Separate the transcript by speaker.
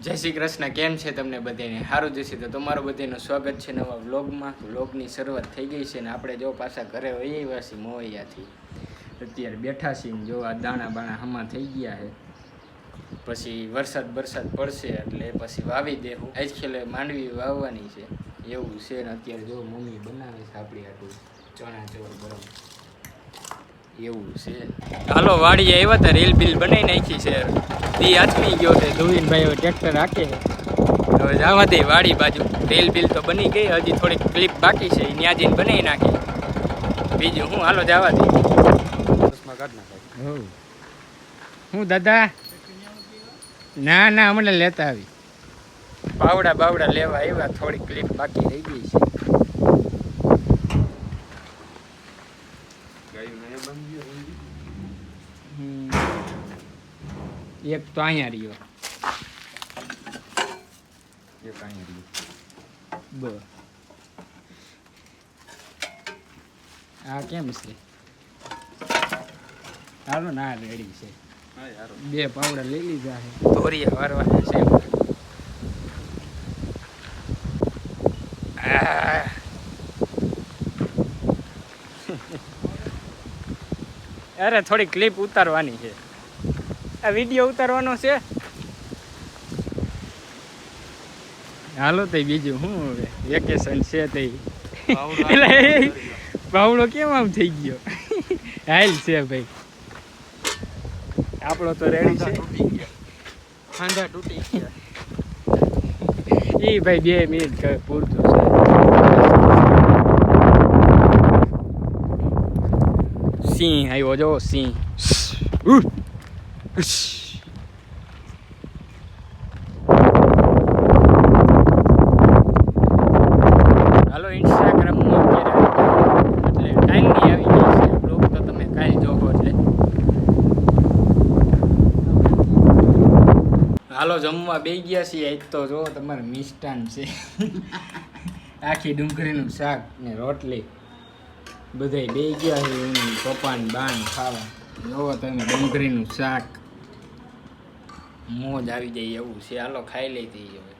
Speaker 1: જય શ્રી કૃષ્ણ, કેમ છે તમને બધાને? સારું જશે તો તમારું બધાનું સ્વાગત છે નવા વ્લોગમાં. વ્લોગની શરૂઆત થઈ ગઈ છે ને આપણે જો પાછા ઘરે હોઈએ છીએ મોવૈયાથી અત્યારે બેઠા છીએ જો આ દાણા બાણા હમા થઈ ગયા છે. પછી વરસાદ વરસાદ પડશે એટલે પછી વાવી દેવું આજ ખેલે માંડવી વાવવાની છે. એવું છે ને અત્યારે જો મમ્મી બનાવે છે આપણી આટલું ચણા ચોર ગરમ. એવું છે. હાલો વાડીએ આવ્યા હતા રેલ બિલ બનાવી નાખી છે. દી આથમી ગયો છે ધોઈને ભાઈ હવે ટ્રેક્ટર રાખે હવે જવા દે વાડી બાજુ. રેલ બિલ તો બની ગઈ હજી થોડીક ક્લિપ બાકી છે ત્યાં જઈને બનાવી નાખી. બીજું હું હાલો જવા દે. હું દાદા? ના ના હમણાં લેતા આવી. પાવડા બાવડા લેવા આવ્યા થોડી ક્લિપ બાકી રહી ગઈ છે. એક તો અહીંયા રહ્યો. એક અહીંયા રહ્યો. બ આ કેમ છે? હાલો ના રેડી છે. બે પાવડા લઈ લીધા છે. તોરી વારવાના છે. અરે થોડી ક્લિપ ઉતારવાની છે. આ વીડિયો ઉતારવાનો છે. હાલો તો બીજું શું હવે? વેકેશન છે તે એટલે બાવળો કેમ આમ થઈ ગયો? હાલ છે ભાઈ. આપણો તો રેડી છે.
Speaker 2: ખાંડા તૂટી ગયા.
Speaker 1: એ ભાઈ બે મિનિટ પૂરતું છે. સિંહ આવ્યો જો સિંહ! હાલો ઇન્સ્ટાગ્રામમાં એટલે ટાઈમની આવી ગઈ તો તમે કાલ જોવો એટલે. હાલો, જમવા બે ગયા છીએ. એક તો જો, તમારે મિષ્ટાન છે. આખી ડુંગળીનું શાક ને રોટલી. બધાય બે ગયા છે, એની પપ્પાને બાન ખાવા. જોવો તમે ડુંગળીનું શાક. મોજ આવી જાય એવું છે. હાલો, ખાઈ લઈ હતી હવે.